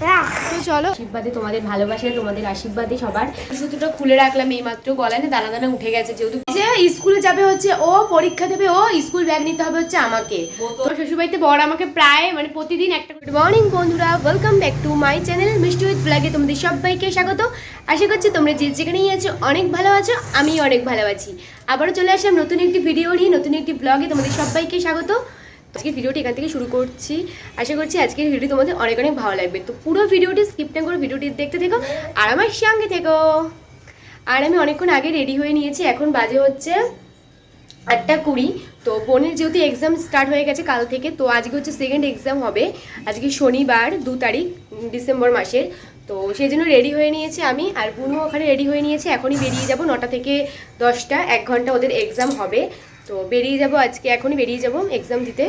তো চলো। আশীর্বাদে তোমাদের ভালোবাসা তোমাদের আশীর্বাদে সবার। সুতোটা খুলে রাখলাম এই মাত্র গলায় না দানা দানা উঠে গেছে যেহেতু। যে স্কুলে যাবে হচ্ছে ও পরীক্ষা দেবে ও স্কুল ব্যাগ নিতে হবে হচ্ছে আমাকে। তো শ্বশুরবাড়িতে বড় আমাকে প্রায় মানে প্রতিদিন একটা গুড মর্নিং বন্ধুরা welcome back to my channel Mishti with ব্লগে তোমাদের সবাইকে স্বাগত। আশা করছি তোমরা যে যেখানেই আছো অনেক ভালো আছো আমি অনেক ভালো আছি। আবারও চলে আসলাম নতুন একটি ভিডিও নিয়ে নতুন একটি ব্লগে তোমাদের সবাইকে স্বাগত। আজকে ভিডিওটি এখান থেকে শুরু করছি। আশা করছি আজকের ভিডিও তোমাদের অনেক অনেক ভালো লাগবে। তো পুরো ভিডিওটি স্কিপ না করে ভিডিওটি দেখতে থেকো আর আমার সঙ্গে থেকো। আর আমি অনেকক্ষণ আগে রেডি হয়ে নিয়েছি। এখন বাজে হচ্ছে আটটা কুড়ি। তো বোনের যেহেতু এক্সাম স্টার্ট হয়ে গেছে কাল থেকে, তো আজকে হচ্ছে সেকেন্ড এক্সাম হবে। আজকে শনিবার দু তারিখ, ডিসেম্বর মাসের। তো সেই জন্য রেডি হয়ে নিয়েছি আমি। আর বুনু ওখানে রেডি হয়ে নিয়েছে। এখনই বেরিয়ে যাব নটা থেকে দশটা। এক ঘণ্টা ওদের এক্সাম হবে। তো বেরিয়ে যাব, আজকে এখনই বেরিয়ে যাব এক্সাম দিতে।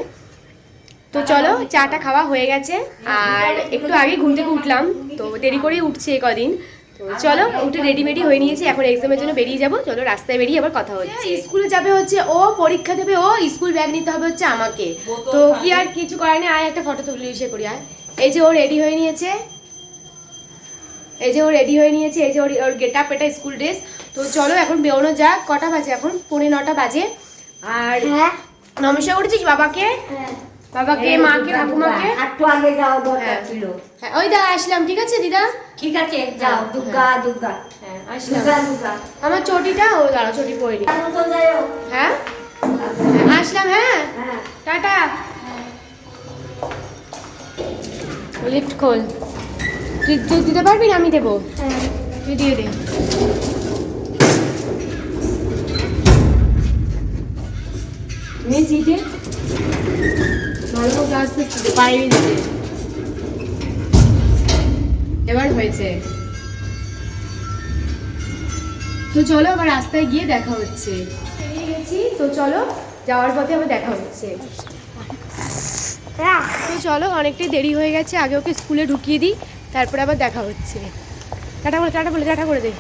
তো চলো, চাটা খাওয়া হয়ে গেছে, আর একটু আগে ঘুম থেকে উঠলাম, তো দেরি করেই উঠছে কদিন। তো চলো, উঠে রেডিমেডি হয়ে নিয়েছি, এখন এক্সামের জন্য বেরিয়ে যাব। চলো, রাস্তায় বেরিয়ে আবার কথা হচ্ছে। স্কুলে যাবে হচ্ছে ও, পরীক্ষা দেবে ও, স্কুল ব্যাগ নিতে হবে হচ্ছে আমাকে। তো কি আর কিছু করার নেই, আয় একটা ফটো তুলে ইসে করি, আয়। এই যে ও রেডি হয়ে নিয়েছে। এই যে ও রেডি হয়ে নিয়েছে, এই যে ওর ওর গেট আপ এটা স্কুল ড্রেস তো চলো, এখন বেরোনো যাক, কটা বাজে এখন? পৌনে নটা বাজে। আর হ্যাঁ? নমস্কার করেছিস বাবাকে? বাবাকে মাকে ঠাকুমাকে? একটু আগে যাওয়া দরকার হ্যাঁ। ছিল। হ্যাঁ ওই দা আসলাম ঠিক আছে দিদা? ঠিক আছে যাও দুর্গা দুর্গা হ্যাঁ আসলাম। আমার চটিটা ও দাঁড়া চটি যাও হ্যাঁ? হ্যাঁ, আসলাম হ্যাঁ? হ্যাঁ। টাটা। লিফট খোল। তুই তুই দিতে পারবি না? আমি দেবো। তুই দিয়ে দে। নে চিটে পাইনি দিতে এবার হয়েছে। তো চলো আবার রাস্তায় গিয়ে দেখা হচ্ছে। গেছি, তো চলো যাওয়ার পথে আবার দেখা হচ্ছে। তো চলো, অনেকটাই দেরি হয়ে গেছে, আগে ওকে স্কুলে ঢুকিয়ে দিই, তারপরে আবার দেখা হচ্ছে। টাটা বলে টাটা বলে, টাটা করে দে।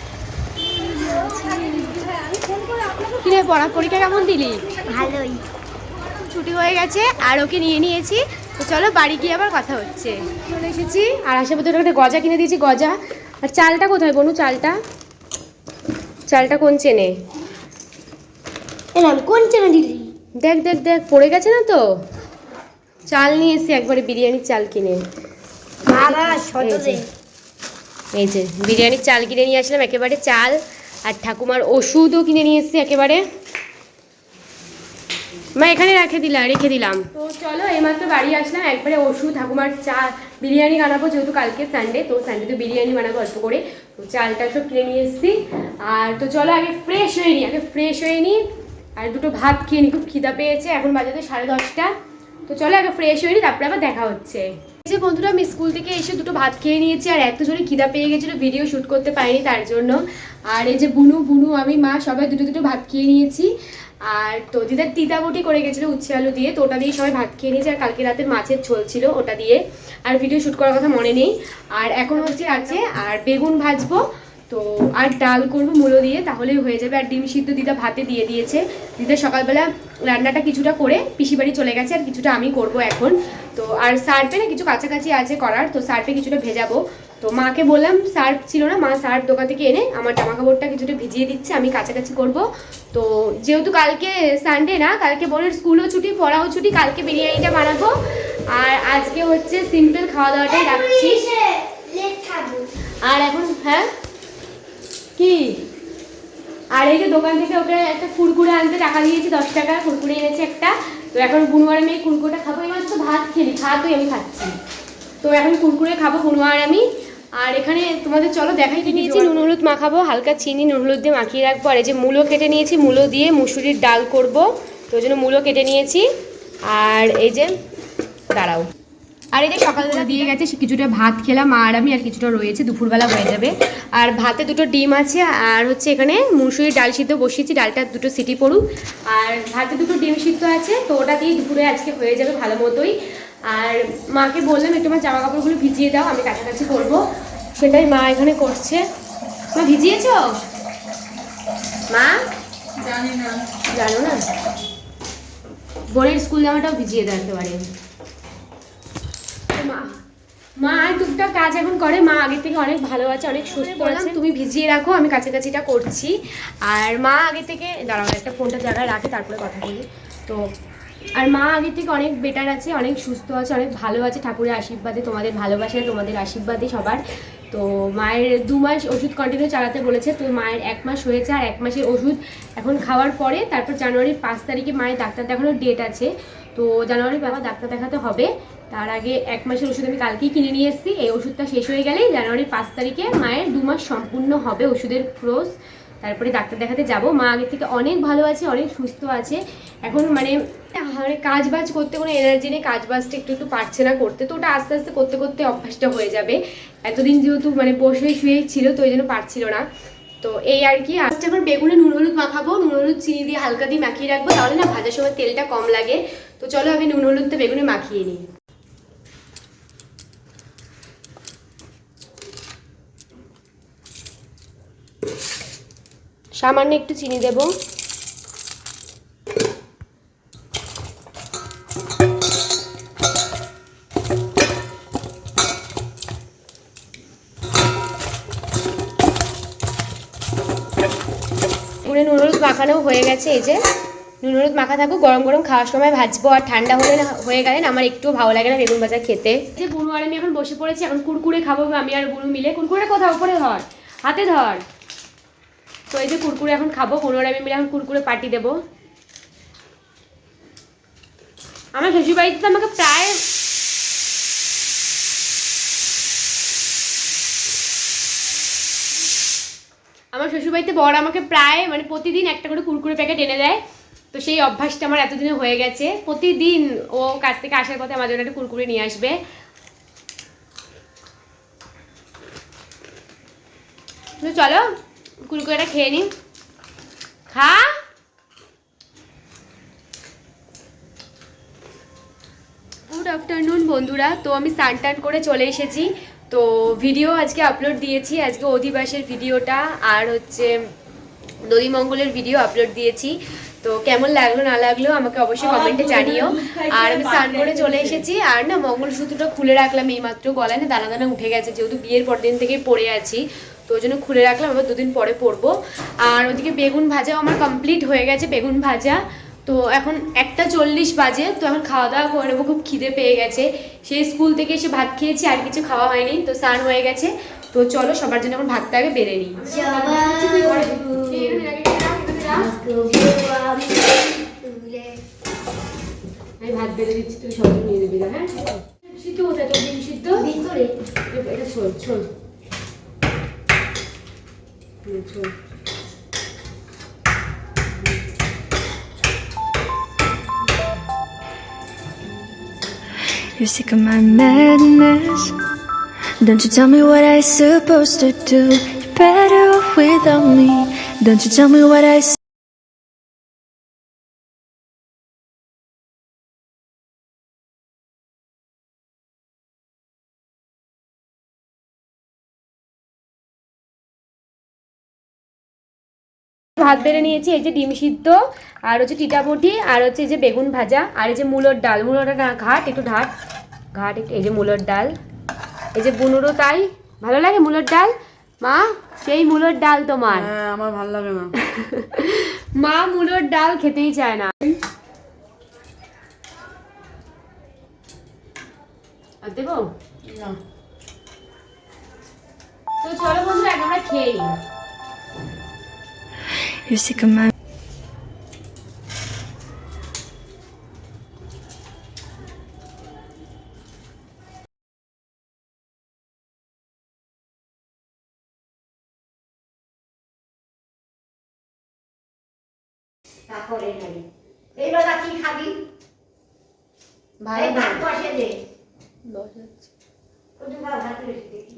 কিরে পড়া পরীক্ষা কেমন দিলি? ভালোই। ছুটি হয়ে গেছে আর ওকে নিয়ে নিয়েছি। তো চলো বাড়ি গিয়ে আবার কথা হচ্ছে। চলে এসেছি আর আশেপাশে একটা গজা কিনে দিয়েছি গজা। আর চালটা কোথায় বনু চালটা? চালটা কোন চেনে? এলাম কোন চেনে দিলি? দেখ দেখ দেখ পড়ে গেছে না তো? চাল নিয়ে এসে একবারে বিরিয়ানির চাল কিনে। এই যে বিরিয়ানির চাল কিনে নিয়ে আসলাম একেবারে চাল। আর ঠাকুমার ওষুধও কিনে নিয়ে এসেছি একেবারে। মা, এখানে রেখে দিলাম রেখে দিলাম। তো চলো, এইমাত্র বাড়ি আসলাম, একবারে ওষুধ, ঠাকুমার চা, বিরিয়ানি বানাবো, যেহেতু কালকে সানডে তো সানডে তো বিরিয়ানি বানাবো অল্প করে। তো চালটা সব কিনে নিয়ে এসেছি। আর তো চলো, আগে ফ্রেশ হয়ে নিই আগে ফ্রেশ হয়ে নিই আর দুটো ভাত খেয়ে নিই খুব খিদা পেয়েছে, এখন বাজাতে সাড়ে দশটা। তো চলো, আগে ফ্রেশ হয়ে নিই তারপরে আবার দেখা হচ্ছে। যে বন্ধুরা, আমি স্কুল থেকে এসে দুটো ভাত খেয়ে নিয়েছি আর এত জোরে খিদা পেয়ে গেছিল ভিডিও শ্যুট করতে পারিনি তার জন্য। আর এই যে বুনু বুনু, আমি, মা সবাই দুটো দুটো ভাত খেয়ে নিয়েছি। আর তো দিদার তিতাবটি করে গেছিল উচ্ছে আলু দিয়ে, তো ওটা দিয়ে সবাই ভাত খেয়ে নিয়েছি, আর কালকে রাতের মাছের ঝোল ছিল ওটা দিয়ে। আর ভিডিও শ্যুট করার কথা মনে নেই। আর এখন হচ্ছে আছে আর বেগুন ভাজবো তো আর ডাল করব মূলো দিয়ে তাহলেই হয়ে যাবে। আর ডিম সিদ্ধ দিদা ভাতে দিয়ে দিয়েছে। দিদা সকালবেলা রান্নাটা কিছুটা করে পিসি বাড়ি চলে গেছে আর কিছুটা আমি করব এখন। তো আর সার্ফে না কিছু কাছাকাছি আছে করার তো সার্ফে কিছুটা ভেজাবো। তো মাকে বললাম সার্ফ ছিল না মা সার্ফ দোকান থেকে এনে আমার জামা কাপড়টা কিছুটা ভিজিয়ে দিচ্ছে আমি কাছাকাছি করব। তো যেহেতু কালকে সানডে না কালকে বোনের স্কুলও ছুটি পড়াও ছুটি কালকে বিরিয়ানিটা বানাবো। আর আজকে হচ্ছে সিম্পল খাওয়া দাওয়াটাই রাখছি। আর এখন হ্যাঁ? কি? আর এই যে দোকান থেকে ওকে একটা কুরকুরে আনতে টাকা দিয়েছি, দশ টাকা কুরকুরে এনেছে একটা। তো এখন বুনুয়ার আমি এই খাব এবার তো ভাত খেলি, ভাতই আমি খাচ্ছি। তো এখন কুরকুরে খাব বুনুয়ার আমি। আর এখানে তোমাদের চলো দেখাই কি নিয়েছি, নুন হলুদ মাখাবো, হালকা চিনি, নুন হলুদ দিয়ে মাখিয়ে রাখব। আর এই যে মূলো কেটে নিয়েছি মূলো দিয়ে মুসুরির ডাল করব। তো ওই জন্য মূলো কেটে নিয়েছি। আর এই যে, দাঁড়াও। আর এই যে সকালবেলা দিয়ে গেছে সে কিছুটা ভাত খেলাম আর আমি আর কিছুটা রয়েছে দুপুরবেলা হয়ে যাবে। আর ভাতে দুটো ডিম আছে আর হচ্ছে এখানে মুসুরির ডাল সিদ্ধ বসিয়েছি ডালটা দুটো সিটি পড়ুক। আর ভাতে দুটো ডিম সিদ্ধ আছে তো ওটা দিয়ে দুপুরে আজকে হয়ে যাবে ভালো মতোই। আর মাকে বললাম একটু আমার জামা কাপড়গুলো ভিজিয়ে দাও আমি কাছাকাছি করব। সেটাই মা এখানে করছে। মা ভিজিয়েছো? মা? জানি না। জানো না? বোনের স্কুল জামাটাও ভিজিয়ে দাও একেবারে। মা আর টুকটাক কাজ এখন করে। মা আগের থেকে অনেক ভালো আছে অনেক সুস্থ আছে। তুমি ভিজিয়ে রাখো আমি কাছাকাছিটা করছি। আর মা আগে থেকে দাঁড়াও একটা ফোনটা জায়গায় রাখে তারপরে কথা বলি। তো আর মা আগের থেকে অনেক বেটার আছে অনেক সুস্থ আছে অনেক ভালো আছে। ঠাকুরের আশীর্বাদে তোমাদের ভালোবাসে তোমাদের আশীর্বাদে সবার। তো মায়ের দু মাস ওষুধ কন্টিনিউ চালাতে বলেছে, তো মায়ের এক মাস হয়েছে আর এক মাসের ওষুধ এখন খাওয়ার পরে তারপর জানুয়ারির পাঁচ তারিখে মায়ের ডাক্তার দেখানোর ডেট আছে। তো জানুয়ারির বাবা ডাক্তার দেখাতে হবে। তার আগে এক মাসের ওষুধ আমি কালকেই কিনে নিয়ে এসেছি। এই ওষুধটা শেষ হয়ে গেলেই জানুয়ারির পাঁচ তারিখে মায়ের দু মাস সম্পূর্ণ হবে ওষুধের ক্রোজ তারপরে ডাক্তার দেখাতে যাব। মা আগে থেকে অনেক ভালো আছে, অনেক সুস্থ আছে। এখন মানে মানে কাজ বাজ করতে কোনো এনার্জি নেই, কাজ বাজটা একটু একটু পারছে না করতে। তো ওটা আস্তে আস্তে করতে করতে অভ্যাসটা হয়ে যাবে। এতদিন যেহেতু মানে বসে শুয়ে ছিল, তো ওই জন্য পারছিল না। তো এই আর কি আজকে এখন বেগুনে নুন হলুদ মাখাবো। নুন হলুদ চিনি দিয়ে হালকা দিয়ে মাখিয়ে রাখব, তাহলে না ভাজার সময় তেলটা কম লাগে। তো চলো আমি নুন হলুদটা বেগুনে মাখিয়ে নিই। সামান্য একটু চিনি দেবো। পুরে নুন হলুদ মাখানো হয়ে গেছে, এই যে। নুন হলুদ মাখা থাকুক, গরম গরম খাওয়ার সময় ভাজবো, আর ঠান্ডা হলে হয়ে গেলে না আমার একটুও ভালো লাগে না বেগুন ভাজা খেতে। যে বুনু আর আমি এখন বসে পড়েছি, এখন কুরকুরে খাব আমি আর বুনু মিলে। কুরকুরে কোথাও উপরে ধর, হাতে ধর। তো এই যে কুরকুরে এখন খাব আর আমি মিলে এখন কুরকুরে পার্টি দেবো। আমার শ্বশুরবাড়িতে তো আমাকে প্রায় আমার শ্বশুরবাড়িতে বড় আমাকে প্রায় মানে প্রতিদিন একটা করে কুরকুরে প্যাকেট এনে দেয়। তো সেই অভ্যাসটা আমার এতদিনে হয়ে গেছে। প্রতিদিন ও কাছ থেকে আসার পথে আমার জন্য একটা কুরকুরে নিয়ে আসবে। চলো কুরকুরেটা খেয়ে নিন। খা। গুড আফটারনুন বন্ধুরা। তো আমি স্নান টান করে চলে এসেছি। তো ভিডিও আজকে আপলোড দিয়েছি। আজকে অধিবাসের ভিডিওটা আর হচ্ছে দদিমঙ্গলের ভিডিও আপলোড দিয়েছি। তো কেমন লাগল না লাগল আমাকে অবশ্যই কমেন্টে জানিও। আর আমি স্নান করে চলে এসেছি আর না মঙ্গলসূত্রটা খুলে রাখলাম এইমাত্র গলায় না দানা দানা উঠে গেছে যেহেতু বিয়ের পর দিন থেকেই পড়ে আছি তো ওই জন্য খুলে রাখলাম আবার দুদিন পরে পরবো। আর ওদিকে বেগুন ভাজাও আমার কমপ্লিট হয়ে গেছে বেগুন ভাজা। তো এখন একটা চল্লিশ বাজে তো এখন খাওয়া দাওয়া করে নেব খুব খিদে পেয়ে গেছে। সেই স্কুল থেকে এসে ভাত খেয়েছি আর কিছু খাওয়া হয়নি তো স্নান হয়ে গেছে। তো চলো সবার জন্য এখন ভাতটা আগে বেড়ে নিই। ভাত বেড়ে দিচ্ছি তুই সব নিয়ে নিবি না হ্যাঁ সিদ্ধ কোথায় তোর ডিম সিদ্ধ ভিতরে এটা ছোল ছোল হুম, ছোল You're sick of my madness. Don't you tell me what I supposed to do. You're better off without me. Don't you tell me what I. ভাত বেড়ে নিয়েছি এই যে ডিম সিদ্ধ আর হচ্ছে টিটামুটি আর হচ্ছে এই যে বেগুন ভাজা আর এই যে মূলোর ডাল মূলোটা ঘাট একটু ঢাট ঘাট একটু এই যে মূলোর ডাল এই যে বুনুরও তাই ভালো লাগে মূলোর ডাল? মা সেই মূলোর ডাল তোমার। হ্যাঁ আমার ভালো লাগে না। মা মূলোর ডাল খেতেই চায় না। আর দেবো? না। তো চলো বন্ধু এখন আমরা খেয়ে নিই। You're sick of my. তারপরে খাবি এইবার কি খাবি ভাই এই ভাত বসে দে বসাচ্ছি। ওটা ভাত ভাত বেশি দেখি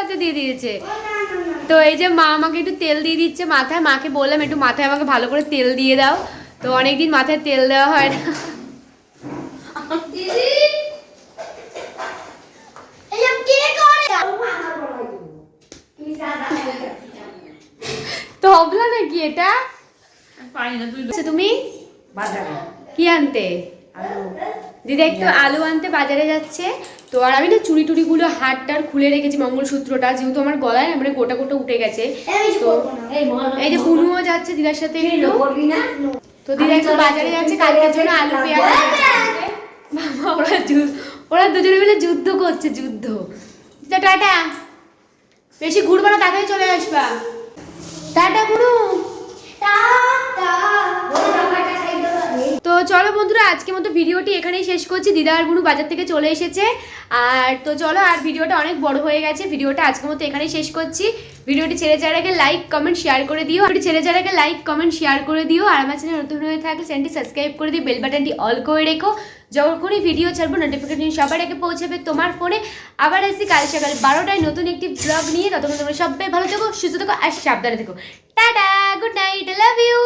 বাচ্চা দিয়ে দিয়েছে। তো এই যে মা আমাকে একটু তেল দিয়ে দিচ্ছে মাথায় মাকে বললাম একটু মাথায় আমাকে ভালো করে তেল দিয়ে দাও। তো অনেকদিন মাথায় তেল দেওয়া হয় না। দিদি! তবলা নাকি এটা? আচ্ছা তুমি? কি আনতে? দিদি একটু আলু আনতে বাজারে যাচ্ছে। তো আর আমি না চুড়ি টুড়িগুলো হাতটার খুলে রেখেছি মঙ্গলসূত্রটা যেহেতু আমার গলায় না মানে গোটা গোটা উঠে গেছে। তো এই যে বুনুও যাচ্ছে দিদার সাথে একটু। তো দিদা একটু বাজারে যাচ্ছে কালকের জন্য আলু পেঁয়াজ বাবা ওরা ওরা দুজনে মিলে যুদ্ধ করছে যুদ্ধ। টাটা বেশি ঘুরবা না তাড়াতাড়ি চলে আসবা। টাটা বুনু টাটা ওই জামাটা সাইড দাও তো চলো বন্ধুরা, আজকের মতো ভিডিওটি এখানেই শেষ করছি। দিদা আর বুনু বাজার থেকে চলে এসেছে। আর তো চলো, আর ভিডিওটা অনেক বড় হয়ে গেছে। ভিডিওটা আজকের মতো এখানেই শেষ করছি। ভিডিওটি ছেড়ে যাওয়ার আগে লাইক কমেন্ট শেয়ার করে দিও। ভিডিওটি ছেড়ে যাওয়ার আগে লাইক কমেন্ট শেয়ার করে দিও। আর আমার চ্যানেল নতুন হয়ে থাকলে চ্যানেলটি সাবস্ক্রাইব করে দিও। বেল বাটনটি অল করে রেখো। যখনই ভিডিও ছাড়বো নোটিফিকেশন সবার আগে পৌঁছাবে তোমার ফোনে আবার আসছি কাল সকাল বারোটায় নতুন একটি ব্লগ নিয়ে। ততক্ষণ তোমরা সবাই ভালো থেকো, সুস্থ থেকো, আর সাবধানে থেকো। Tata good night love you